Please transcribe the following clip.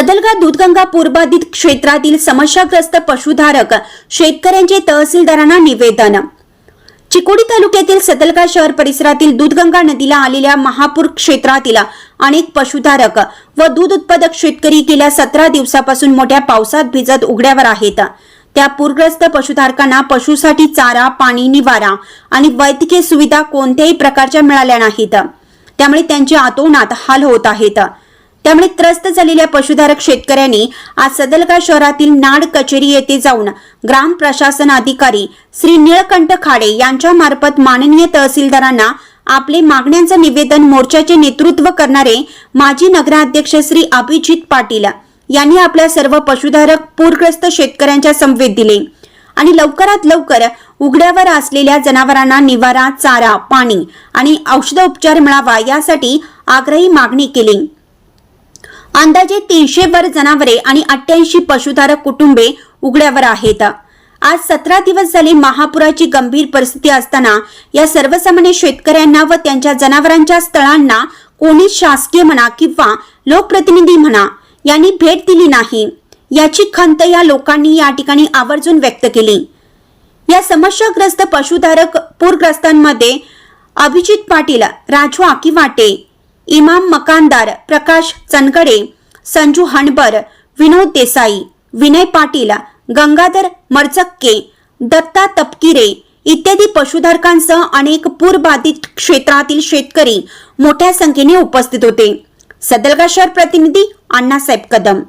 सदलगा दूधगंगा पूर्वबाधित क्षेत्रातील समस्याग्रस्त पशुधारक शेतकऱ्यांचे तहसीलदारांना निवेदन. चिकोडी तालुक्यातील सदलगा शहर परिसरातील दूधगंगा नदीला आलेल्या महापूर क्षेत्रातील अनेक पशुधारक व दूध उत्पादक शेतकरी गेल्या सतरा दिवसापासून मोठ्या पावसात भिजत उघड्यावर आहेत. त्या पूरग्रस्त पशुधारकांना पशुसाठी चारा पाणी निवारा आणि वैद्यकीय सुविधा कोणत्याही प्रकारच्या मिळाल्या नाहीत. त्यामुळे त्यांचे आतोनात हाल होत आहेत. त्यामुळे त्रस्त झालेल्या पशुधारक शेतकऱ्यांनी आज सदलगा शहरातील नाड कचेरी येथे जाऊन ग्राम प्रशासन अधिकारी श्री निळकंठ खाडे यांच्या मार्फत माननीय तहसीलदारांना आपले मागण्यांचं निवेदन मोर्चाचे नेतृत्व करणारे माजी नगराध्यक्ष श्री अभिजित पाटील यांनी आपल्या सर्व पशुधारक पूरग्रस्त शेतकऱ्यांच्या संवेद दिले आणि लवकरात लवकर उघड्यावर असलेल्या जनावरांना निवारा चारा पाणी आणि औषधोपचार मिळावा यासाठी आग्रही मागणी केली. अंदाजे तीनशे वर जनावरे आणि अठ्ठ्याऐंशी पशुधारक कुटुंबे उघड्यावर आहेत. आज सतरा दिवस झाले महापुराची गंभीर परिस्थिती असताना या सर्वसामान्य शेतकऱ्यांना व त्यांच्या जनावरांच्या स्थळांना कोणी शासकीय म्हणा किंवा लोकप्रतिनिधी म्हणा यांनी भेट दिली नाही. याची खंत या लोकांनी या ठिकाणी आवर्जून व्यक्त केली. या समस्याग्रस्त पशुधारक पूरग्रस्तांमध्ये अभिजित पाटील राजू आकिवाटे इमाम मकानदार प्रकाश चनकडे संजू हणबर विनोद देसाई विनय पाटील गंगाधर मरचक्के दत्ता तपकिरे इत्यादी पशुधारकांसह अनेक पूरबाधित क्षेत्रातील शेतकरी मोठ्या संख्येने उपस्थित होते. सदलगा शहर प्रतिनिधी अण्णासाहेब कदम.